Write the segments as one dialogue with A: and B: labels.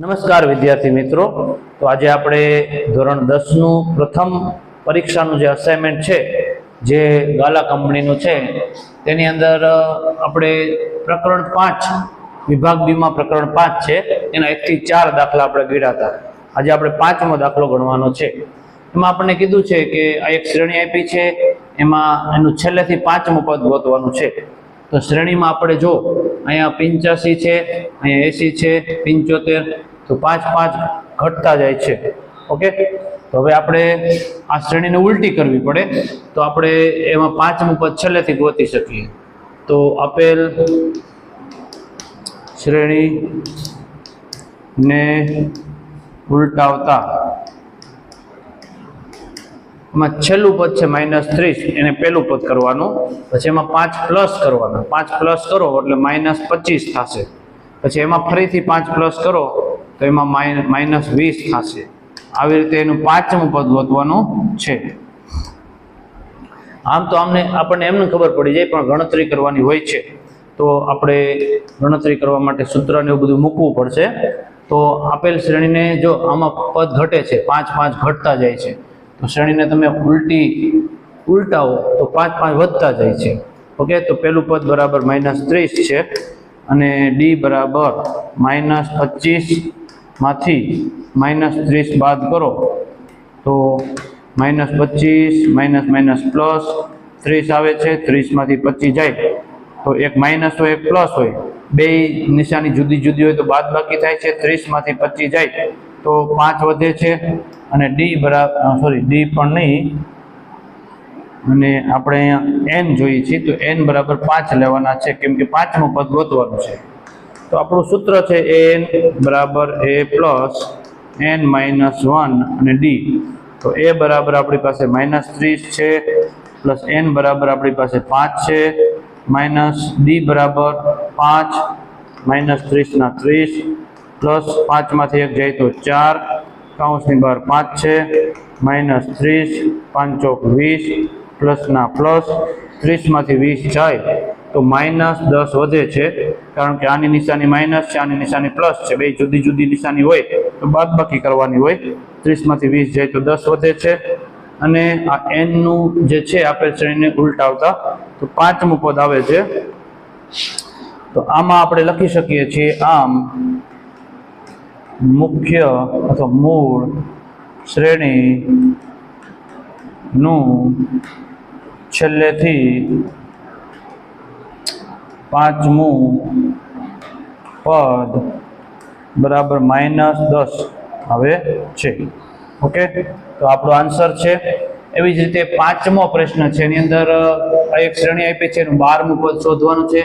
A: નમસ્કાર વિદ્યાર્થી મિત્રો. તો આજે આપણે ધોરણ દસનું પ્રથમ પરીક્ષાનું જે અસાઇનમેન્ટ છે, જે ગાલા કંપનીનું છે, તેની અંદર આપણે પ્રકરણ પાંચ, વિભાગ બીમાં પ્રકરણ પાંચ છે, એના એકથી ચાર દાખલા આપણે ગણ્યા હતા. આજે આપણે પાંચમો દાખલો ગણવાનો છે. એમાં આપણને કીધું છે કે આ એક શ્રેણી આપી છે, એમાં એનું છેલ્લેથી પાંચમું પદ ગોતવાનું છે. તો શ્રેણીમાં આપણે જો, અહીંયા પંચ્યાસી છે, અહીંયા એસી છે, પંચોતેર તો પાંચ પાંચ ઘટતા જાય છે. ઓકે? તો હવે આપણે આ શ્રેણીને ઉલટી કરવી પડે. તો આપણે એમાં પાંચમું પદ છેલ્લેથી ગોતી શકીએ. તો આપેલ શ્રેણી ને ઉલટાવતા. એમાં છેલ્લું પદ છે માઇનસ ત્રીસ. એને પહેલું પદ કરવાનું. પછી એમાં પાંચ પ્લસ કરવાના. પાંચ પ્લસ કરો એટલે માઇનસ પચીસ થશે. પછી એમાં ફરીથી પાંચ પ્લસ કરો. તો એમાં માઇનસ વીસ થશે. આવી રીતે એનું પાંચમું પદ ગોતવાનું છે. આમ તો આમને આપણને એમને ખબર પડી જાય, પણ ગણતરી કરવાની હોય છે. તો આપણે ગણતરી કરવા માટે સૂત્રને એવું બધું મૂકવું પડશે. તો આપેલ શ્રેણીને જો આમાં પદ ઘટે છે, પાંચ પાંચ ઘટતા જાય છે, તો શ્રેણીને તમે ઉલટી ઉલટાવો, તો પાંચ પાંચ વધતા જાય છે. ઓકે, તો પેલું પદ બરાબર માઇનસ ત્રીસ છે, અને ડી બરાબર માઇનસ પચીસ માંથી માઇનસ ત્રીસ બાદ કરો, તો માઇનસ પચીસ, માઇનસ માઇનસ પ્લસ ત્રીસ આવે છે ત્રીસમાંથી પચીસ જાય. તો એક માઇનસ હોય, એક પ્લસ હોય. બે નિશાની જુદી જુદી હોય તો બાદ બાકી થાય છે ત્રીસમાંથી પચીસ જાય. તો પાંચ વધે છે અને ડી બરાબર સોરી ડી પણ નહીં. અને આપણે અહીંયા એન જોઈએ છીએ, તો એન બરાબર પાંચ લેવાના છે, કેમ કે પાંચમું પદ ગોતવાનું છે. તો આપણું સૂત્ર છે એન બરાબર a plus n minus one અને ડી તો એ બરાબર આપણી પાસે માઇનસ ત્રીસ છે પ્લસ એન બરાબર આપણી પાસે પાંચ છે માઇનસ ડી બરાબર પાંચ માઇનસ ત્રીસના ત્રીસ પ્લસ પાંચમાંથી એક જાય તો ચાર, કાઉન્સની બહાર પાંચ છે માઇનસ ત્રીસ પાંચોક વીસ પ્લસના પ્લસ ત્રીસમાંથી વીસ જાય. તો માઇનસ દસ વધે છે. કારણ કે આની નિશાની માઇનસ છે, આની નિશાની પ્લસ છે. બે જુદી જુદી નિશાની હોય તો બાદબાકી કરવાની હોય. ત્રીસમાંથી વીસ જાય તો દસ વધે છે. અને આ એનનું જે છે, આપેલ શ્રેણીને ઉલટાવતા, તો પાંચમું પદ આવે છે. તો આમાં આપણે લખી શકીએ છીએ આમ, મુખ્ય અથવા મૂળ શ્રેણીનું છેલ્લેથી પાંચમું પદ બરાબર માઇનસ દસ આવે છે. ઓકે? તો આપણો આન્સર છે. એવી જ રીતે પાંચમો પ્રશ્ન છે. એની અંદર એક શ્રેણી આપી છે. એનું બારમું પદ શોધવાનું છે.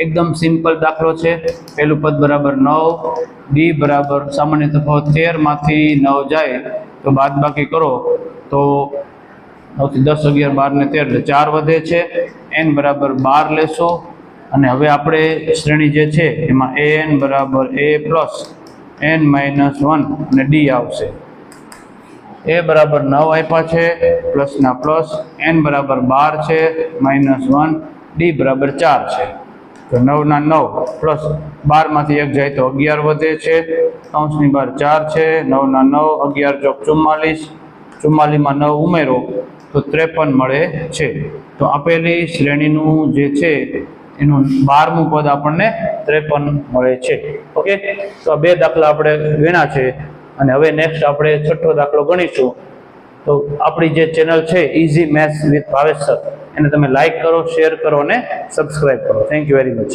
A: એકદમ સિમ્પલ દાખલો છે. પહેલું પદ બરાબર નવ, ડી બરાબર સામાન્ય તફાવત તેરમાંથી નવ જાય. તો બાદ બાકી કરો. તો નવથી દસ અગિયાર બાર ને તેર ચાર વધે છે. એન બરાબર બાર લેશો. અને હવે આપણે શ્રેણી જે છે, એમાં એ એન બરાબર a plus n minus one અને ડી આવશે. એ બરાબર નવ આપ્યા છે પ્લસના પ્લસ, એન બરાબર બાર છે, માઇનસ વન, ડી બરાબર ચાર છે. તો નવના નવ, પ્લસ બારમાંથી એક જાય તો અગિયાર વધે છે કૌંસની બાર ચાર છે નવના નવ, અગિયાર ચોક ચુમ્માલીસ, ચુમ્માલીમાં નવ ઉમેરો, તો ત્રેપન મળે છે. તો આપેલી શ્રેણીનું જે છે એનું બારમું પદ આપણને ત્રેપન મળે છે. ઓકે? તો આ બે દાખલા આપણે ગણ્યા છે અને હવે નેક્સ્ટ આપણે છઠ્ઠો દાખલો ગણીશું. તો આપણી જે ચેનલ છે easy maths with Bhavesh sir, એને તમે લાઇક કરો શેર કરો અને સબસ્ક્રાઈબ કરો. Thank you very much